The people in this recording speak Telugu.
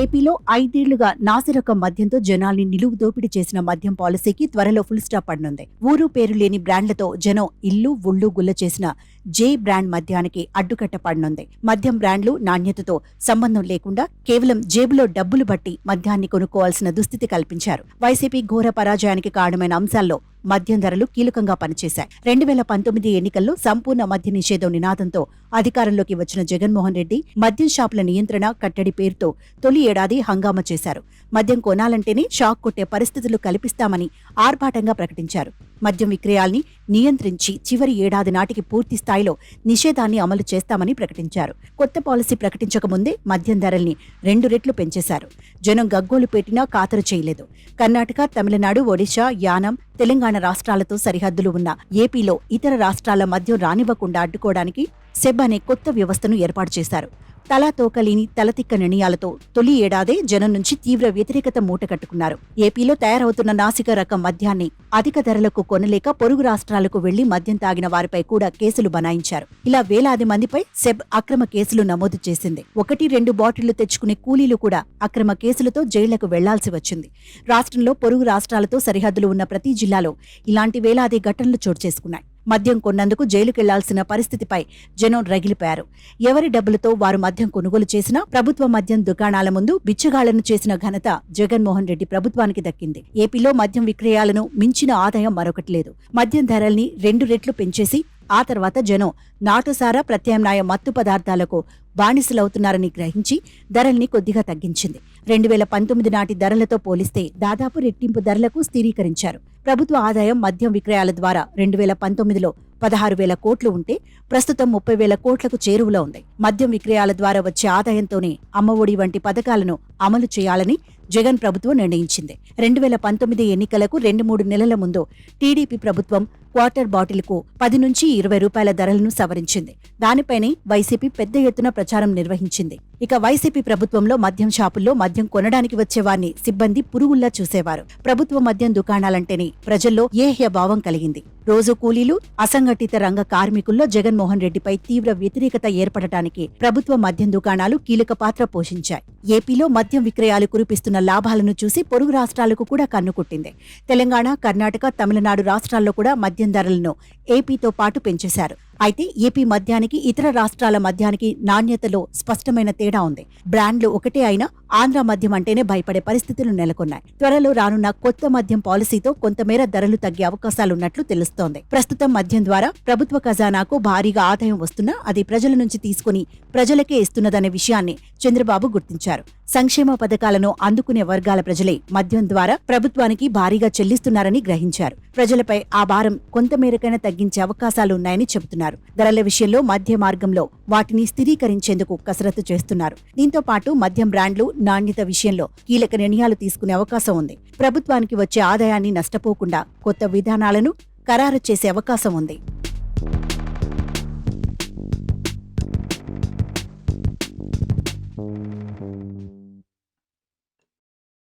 ఏపీలో ఐదేళ్ళుగా నాసిరకం మద్యంతో జనాల్ని నిలువు దోపిడీ చేసిన మద్యం పాలసీకి త్వరలో ఫుల్ స్టాప్ పడనుంది. ఊరు పేరు లేని బ్రాండ్లతో జనం ఇల్లు ఒళ్ళు గుల్ల చేసిన జే బ్రాండ్ మద్యానికి అడ్డుకట్ట పడనుంది. మద్యం బ్రాండ్లు నాణ్యతతో సంబంధం లేకుండా కేవలం జేబులో డబ్బులు బట్టి మద్యాన్ని కొనుక్కోవాల్సిన దుస్థితి కల్పించారు. వైసీపీ ఘోర పరాజయానికి కారణమైన అంశాల్లో మద్యం ధరలు కీలకంగా పనిచేశాయి. రెండు వేల పంతొమ్మిది ఎన్నికల్లో సంపూర్ణ మద్య నిషేధం నినాదంతో అధికారంలోకి వచ్చిన జగన్మోహన్ రెడ్డి మద్యం షాపుల నియంత్రణ కట్టడి పేరుతో తొలి ఏడాది హంగామా చేశారు. మద్యం కొనాలంటేనే షాక్ కొట్టే పరిస్థితులు కల్పిస్తామని ఆర్భాటంగా ప్రకటించారు. మద్యం విక్రయాల్ని నియంత్రించి చివరి ఏడాది నాటికి పూర్తి స్థాయిలో నిషేధాన్ని అమలు చేస్తామని ప్రకటించారు. కొత్త పాలసీ ప్రకటించకముందే మద్యం ధరల్ని రెండు రెట్లు పెంచేశారు. జనం గగ్గోలు పెట్టినా ఖాతరు చేయలేదు. కర్ణాటక తమిళనాడు ఒడిశా యానం తెలంగాణ రాష్ట్రాలతో సరిహద్దులు ఉన్న ఏపీలో ఇతర రాష్ట్రాల మద్యం రానివ్వకుండా అడ్డుకోవడానికి సెబ్ అనే కొత్త వ్యవస్థను ఏర్పాటు చేశారు. తలాతోకలేని తలతిక్క నిర్ణయాలతో తొలి ఏడాదే జనం నుంచి తీవ్ర వ్యతిరేకత మూటకట్టుకున్నారు ఏపీలో తయారవుతున్న నాసిక రకం మద్యాన్ని అధిక ధరలకు కొనలేక పొరుగు రాష్ట్రాలకు వెళ్ళి మద్యం తాగిన వారిపై కూడా కేసులు బనాయించారు. ఇలా వేలాది మందిపై సెబ్ అక్రమ కేసులు నమోదు చేసింది. ఒకటి రెండు బాటిళ్ళు తెచ్చుకునే కూలీలు కూడా అక్రమ కేసులతో జైళ్ళకు వెళ్ళాల్సి వచ్చింది. రాష్ట్రంలో పొరుగు రాష్ట్రాలతో సరిహద్దులు ఉన్న ప్రతి జిల్లాలో ఇలాంటి వేలాది ఘటనలు చోటు చేసుకున్నాయి. మద్యం కొన్నందుకు జైలుకెళ్ళాల్సిన పరిస్థితిపై జనం రగిలిపోయారు. ఎవరి డబ్బులతో వారు మద్యం కొనుగోలు చేసినా ప్రభుత్వ మద్యం దుకాణాల ముందు బిచ్చగాళ్ళను చేసిన ఘనత జగన్మోహన్ రెడ్డి ప్రభుత్వానికి దక్కింది. ఏపీలో మద్యం విక్రయాలను మించిన ఆదాయం మరొకటి లేదు. మద్యం ధరల్ని రెండు రెట్లు పెంచేసి ఆ తర్వాత జనం నాటుసారా ప్రత్యామ్నాయ మత్తు పదార్థాలకు బానిసలవుతున్నారని గ్రహించి ధరల్ని కొద్దిగా తగ్గించింది. రెండు వేల పంతొమ్మిది నాటి ధరలతో పోలిస్తే దాదాపు రెట్టింపు ధరలకు స్థిరీకరించారు. ప్రభుత్వ ఆదాయం మద్యం విక్రయాల ద్వారా రెండు వేల పంతొమ్మిదిలో పదహారు వేల కోట్లు ఉంటే ప్రస్తుతం ముప్పై వేల కోట్లకు చేరువలో ఉంది. మద్యం విక్రయాల ద్వారా వచ్చే ఆదాయంతోనే అమ్మఒడి వంటి పథకాలను అమలు చేయాలని జగన్ ప్రభుత్వం నిర్ణయించింది. రెండు వేల పంతొమ్మిది ఎన్నికలకు రెండు మూడు నెలల ముందు టీడీపీ ప్రభుత్వం క్వార్టర్ బాటిల్కు పది నుంచి ఇరవై రూపాయల ధరలను సవరించింది. దానిపైనే వైసీపీ పెద్ద ఎత్తున ప్రచారం నిర్వహించింది. ఇక వైసీపీ ప్రభుత్వంలో మద్యం షాపుల్లో మద్యం కొనడానికి వచ్చేవారిని సిబ్బంది పురుగుల్లా చూసేవారు. ప్రభుత్వ మద్యం దుకాణాలంటేనే ప్రజల్లో ఏహ్య భావం కలిగింది. రోజు కూలీలు అసంఘటిత రంగ కార్మికుల్లో జగన్మోహన్ రెడ్డిపై తీవ్ర వ్యతిరేకత ఏర్పడటానికి ప్రభుత్వ మద్యం దుకాణాలు కీలక పాత్ర పోషించాయి. ఏపీలో మద్యం విక్రయాలు కురిపిస్తున్న లాభాలను చూసి పొరుగు రాష్ట్రాలకు కూడా కన్నుకుట్టింది తెలంగాణ కర్ణాటక తమిళనాడు రాష్ట్రాల్లో కూడా మద్యం ధరలను ఏపీతో పాటు పెంచేశారు. అయితే ఏపీ మద్యానికి ఇతర రాష్ట్రాల మద్యానికి నాణ్యతలో స్పష్టమైన తేడా ఉంది. బ్రాండ్లు ఒకటే అయినా ఆంధ్ర మద్యం అంటేనే భయపడే పరిస్థితులు నెలకొన్నాయి. త్వరలో రానున్న కొత్త మద్యం పాలసీతో కొంతమేర ధరలు తగ్గే అవకాశాలున్నట్లు తెలుస్తోంది. ప్రస్తుతం మద్యం ద్వారా ప్రభుత్వ ఖజానాకు భారీగా ఆదాయం వస్తున్నా అది ప్రజల నుంచి తీసుకుని ప్రజలకే ఇస్తున్నదనే విషయాన్ని చంద్రబాబు గుర్తించారు. సంక్షేమ పథకాలను అందుకునే వర్గాల ప్రజలే మద్యం ద్వారా ప్రభుత్వానికి భారీగా చెల్లిస్తున్నారని గ్రహించారు. ప్రజలపై ఆ భారం కొంతమేరకైనా తగ్గించే అవకాశాలు ఉన్నాయని చెబుతున్నారు. ధరల విషయంలో మధ్య మార్గంలో వాటిని స్థిరీకరించేందుకు కసరత్తు చేస్తున్నారు. దీంతో పాటు మద్యం బ్రాండ్లు నాణ్యత విషయంలో కీలక నిర్ణయాలు తీసుకునే అవకాశం ఉంది. ప్రభుత్వానికి వచ్చే ఆదాయాన్ని నష్టపోకుండా కొత్త విధానాలను ఖరారు చేసే అవకాశం ఉంది.